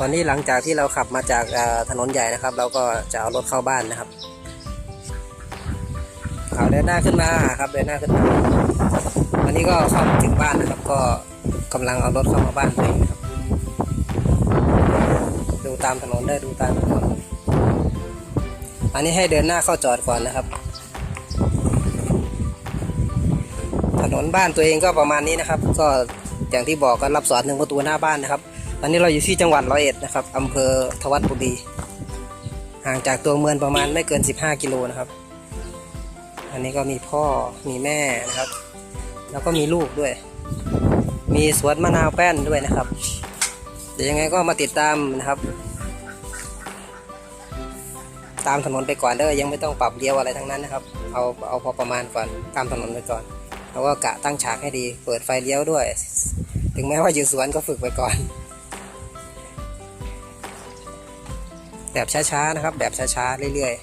ตอนนี้หลังจากที่เราขับมาจากถนนใหญ่นะครับ เราก็จะเอารถเข้าบ้านนะครับเอาเดินหน้าขึ้นมาครับเดินหน้าขึ้นมาวันนี้ก็เข้าถึงบ้านนะครับ ก็กำลังเอารถเข้ามาบ้านตัวเองครับ ดูตามถนนได้ดูตามถนนอันนี้ให้เดินหน้าเข้าจอดก่อนนะครับ ถนนบ้านตัวเองก็ประมาณนี้นะครับ ก็อย่างที่บอกก็รับสอนหนึ่งประตูหน้าบ้านนะครับ ตอนนี้เราอยู่ที่จังหวัดร้อยเอ็ดนะครับอำเภอทวัดบุรีห่างจากตัวเมืองประมาณไม่เกิน 15 กิโลนะครับ อันนี้ก็มีพ่อมีแม่นะครับ แล้วก็มีลูกด้วย มีสวนมะนาวแป้นด้วยนะครับ เดี๋ยวยังไงก็มาติดตามนะครับ ตามถนนไปก่อนเด้อยังไม่ต้องปรับเลี้ยวอะไรทั้งนั้นนะครับ เอาเอาพอประมาณก่อนตามถนนไปก่อนแล้วก็กะตั้งฉากให้ดี เปิดไฟเลี้ยวด้วย ถึงแม้ว่าอยู่สวนก็ฝึกไปก่อน แบบช้าๆนะครับ แบบช้าๆเรื่อยๆ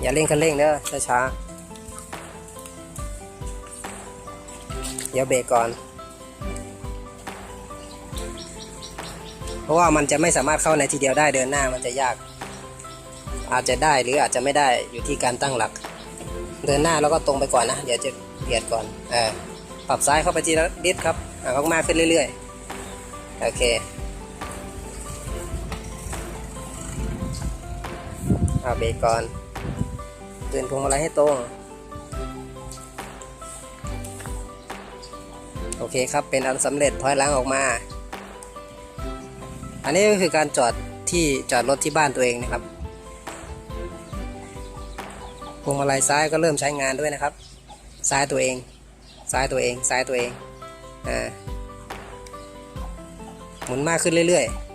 อย่าเร่งคันเร่งเด้อช้าๆเดี๋ยวเบรกก่อน เพราะว่ามันจะไม่สามารถเข้าในทีเดียวได้เดินหน้ามันจะยาก อาจจะได้หรืออาจจะไม่ได้อยู่ที่การตั้งหลัก เดินหน้าแล้วก็ตรงไปก่อนนะ เดี๋ยวจะเบียดก่อนเออปรับซ้ายเข้าไปทีละนิดครับอะมากๆขึ้นเรื่อยๆ โอเค เอาเบรกก่อนเดินพวงมาลัยให้ตรง โอเคครับ เป็นอันสำเร็จถอยหลังออกมา อันนี้ก็คือการจอดที่จอดรถที่บ้านตัวเองนะครับ พวงมาลัยซ้ายก็เริ่มใช้งานด้วยนะครับ ซ้ายตัวเอง ซ้ายตัวเอง ซ้ายตัวเอง อ่า หมุนมากขึ้นเรื่อยๆ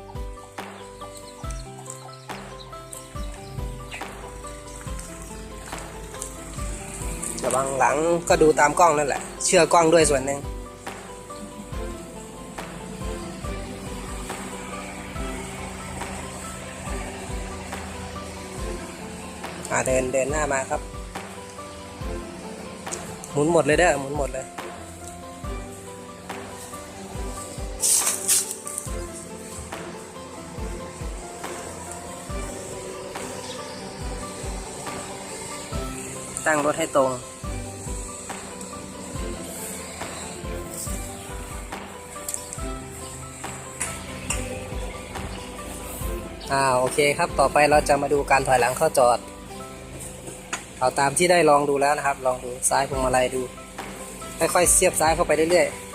ระวังหลังก็ดูตามกล้องนั่นแหละ เชื่อกล้องด้วยส่วนหนึ่งอาเดินเดินหน้ามาครับ หมุนหมดเลยเด้อหมุนหมดเลยตั้งรถให้ตรง อ่าโอเคครับต่อไปเราจะมาดูการถอยหลังเข้าจอด เอาตามที่ได้ลองดูแล้วนะครับ ลองดูซ้ายพวงมาลัยดู ค่อยๆเสียบซ้ายเข้าไปเรื่อยๆ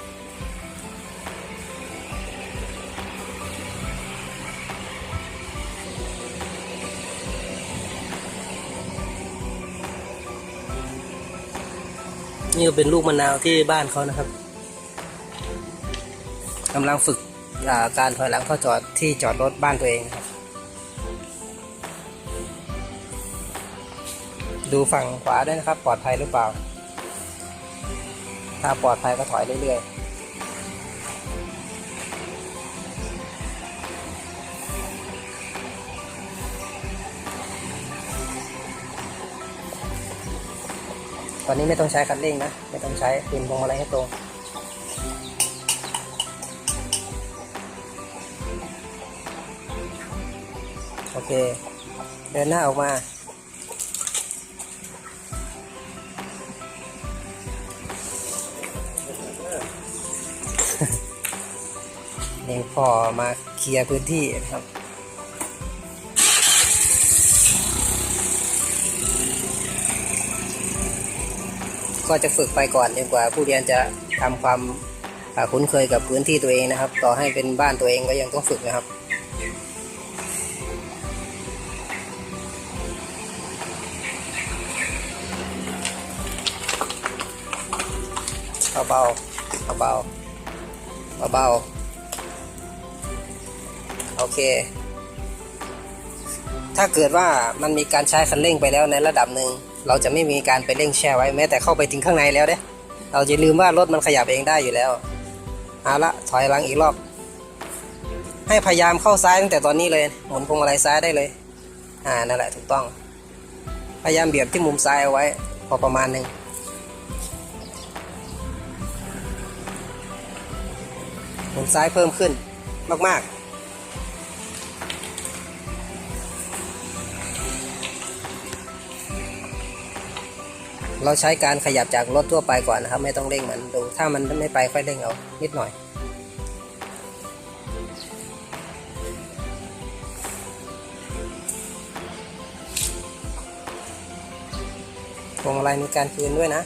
นี่ก็เป็นลูกมะนาวที่บ้านเขานะครับกำลังฝึกาการถอยหลังเข้าจอดที่จอดรถบ้านตัวเองครับ ดูฝั่งขวาด้วยนะครับ ปลอดภัยหรือเปล่า ถ้าปลอดภัยก็ถอยเรื่อยๆตอนนี้ไม่ต้องใช้คันเร่งนะ ไม่ต้องใช้ปืนพวงมาลัยให้ตรง โอเค เดินหน้าออกมา นี่พอมาเคลียร์พื้นที่นะครับก็จะฝึกไปก่อนจนกว่าผู้เรียนจะทำความคุ้นเคยกับพื้นที่ตัวเองนะครับ ต่อให้เป็นบ้านตัวเองก็ยังต้องฝึกนะครับ เบาๆเบาเบา โอเค ถ้าเกิดว่ามันมีการใช้คันเร่งไปแล้วในระดับหนึ่งเราจะไม่มีการไปเร่งแช่ไว้แม้แต่เข้าไปถึงข้างในแล้วเด้เราจะลืมว่ารถมันขยับเองได้อยู่แล้วเอาละถอยหลังอีกรอบ ให้พยายามเข้าซ้ายตั้งแต่ตอนนี้เลยหมุนพวงมาลัยซ้ายได้เลย อ่านั่นแหละถูกต้อง พยายามเบียดที่มุมซ้ายเอาไว้ พอประมาณหนึ่งหมุนซ้ายเพิ่มขึ้นมากๆ เราใช้การขยับจากรถทั่วไปก่อนนะครับ ไม่ต้องเร่งมันดูถ้ามันไม่ไปค่อยเร่งเอานิดหน่อยพวงมาลัยมีการคืนด้วยนะ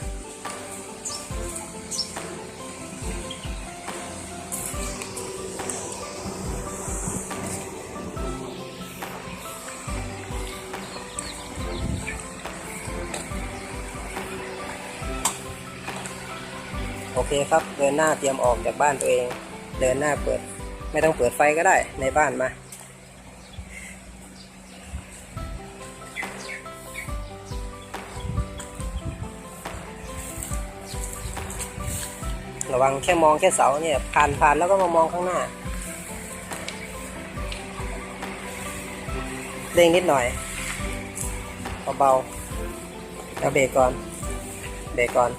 โอเคครับ เดินหน้าเตรียมออกจากบ้านตัวเอง เดินหน้าเปิด ไม่ต้องเปิดไฟก็ได้ในบ้านมา ระวังแค่มองแค่เสาเนี่ย ผ่านผ่านแล้วก็มามองข้างหน้าเร่งนิดหน่อยเบาๆแล้วเบรกก่อน เบรกก่อน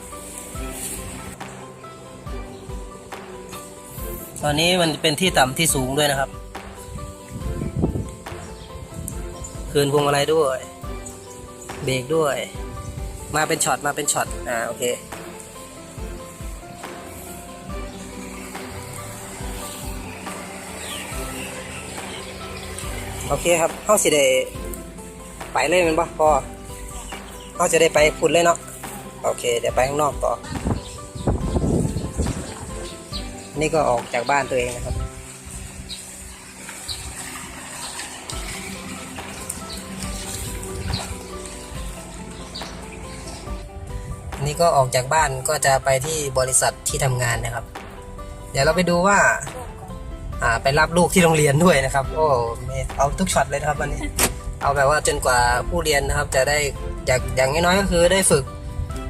อนนี้มันเป็นที่ต่ำที่สูงด้วยนะครับ คืนพวงมาลัยด้วย เบรกด้วย มาเป็นช็อตมาเป็นช็อต อ่าโอเค โอเคครับเข้าสิได้ไปเลยมันบ่พอเข้าจะได้ไปพุ่นเลยเนาะ โอเค เดี๋ยวไปข้างนอกต่อ นี่ก็ออกจากบ้านตัวเองนะครับ นี่ก็ออกจากบ้านก็จะไปที่บริษัทที่ทำงานนะครับ เดี๋ยวเราไปดูว่าอ่าไปรับลูกที่โรงเรียนด้วยนะครับ โอ้ไม่เอาทุกช็อตเลยนะครับวันนี้ เอาแบบว่าจนกว่าผู้เรียนนะครับจะได้อย่างอย่างน้อยๆก็คือได้ฝึก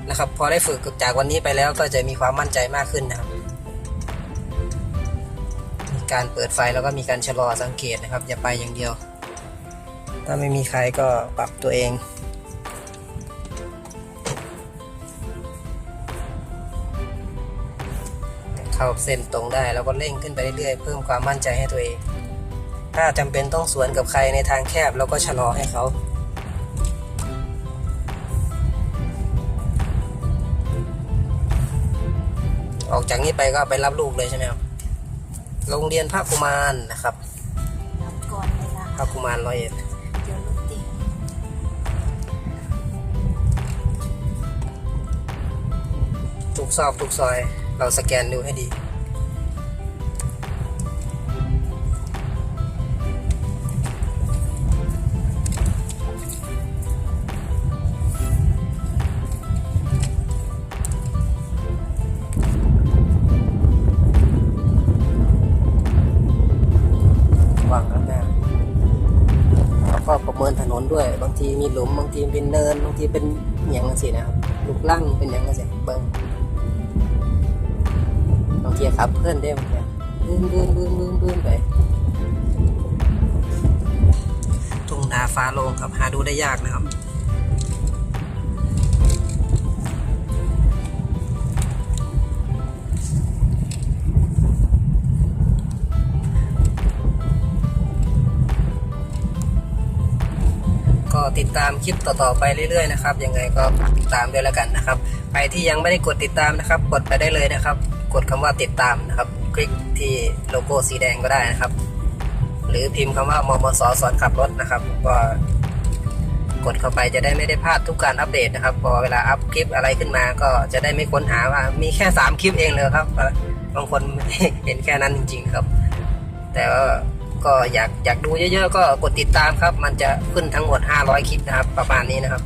นะครับ พอได้ฝึกจากวันนี้ไปแล้วก็จะมีความมั่นใจมากขึ้นนะครับ การเปิดไฟแล้วก็มีการชะลอสังเกตนะครับ อย่าไปอย่างเดียว ถ้าไม่มีใครก็ปรับตัวเองเข้าเส้นตรงได้แล้วก็เร่งขึ้นไปเรื่อยๆเพิ่มความมั่นใจให้ตัวเอง ถ้าจำเป็นต้องสวนกับใครในทางแคบเราก็ชะลอให้เขาออกจากนี้ไปก็ไปรับลูกเลยใช่ไหมครับ โรงเรียนพระกุมารนะครับรับก่อนเวลาพระกุมารร้อยเอ็ดเดี๋ยวรถติดทุกซอกทุกซอย เราสแกนดูให้ดี นด้วย บางทีมีหลุม บางทีเป็นเนิน บางทีเป็นอหย่างนั้นสินะครับลูกลั่งเป็นอย่างนั้นสิเบิ้งบางทีขับเพื่อนได้บางทีบืนบืนบืนบืนบืนไปทุ่งนาฟ้าโล่งครับหาดูได้ยากนะครับ ติดตามคลิปต่อๆไปเรื่อยๆนะครับยังไงก็ติดตามด้วยแล้วกันนะครับใครที่ยังไม่ได้กดติดตามนะครับ กดไปได้เลยนะครับ กดคำว่าติดตามนะครับ คลิกที่โลโก้สีแดงก็ได้นะครับ หรือพิมพ์คำว่ามมสสอนขับรถนะครับก็กดเข้าไปจะได้ไม่ได้พลาดทุกการอัปเดตนะครับ พอเวลาอัพคลิปอะไรขึ้นมาก็จะได้ไม่ค้นหาว่ามีแค่สามคลิปเองเลยครับบางคนเห็นแค่นั้นจริง ๆ ครับ แต่ว่า ก็อยากอยากดูเยอะๆ ก็กดติดตามครับ มันจะขึ้นทั้งหมด 500 คลิปนะครับ ประมาณนี้นะครับ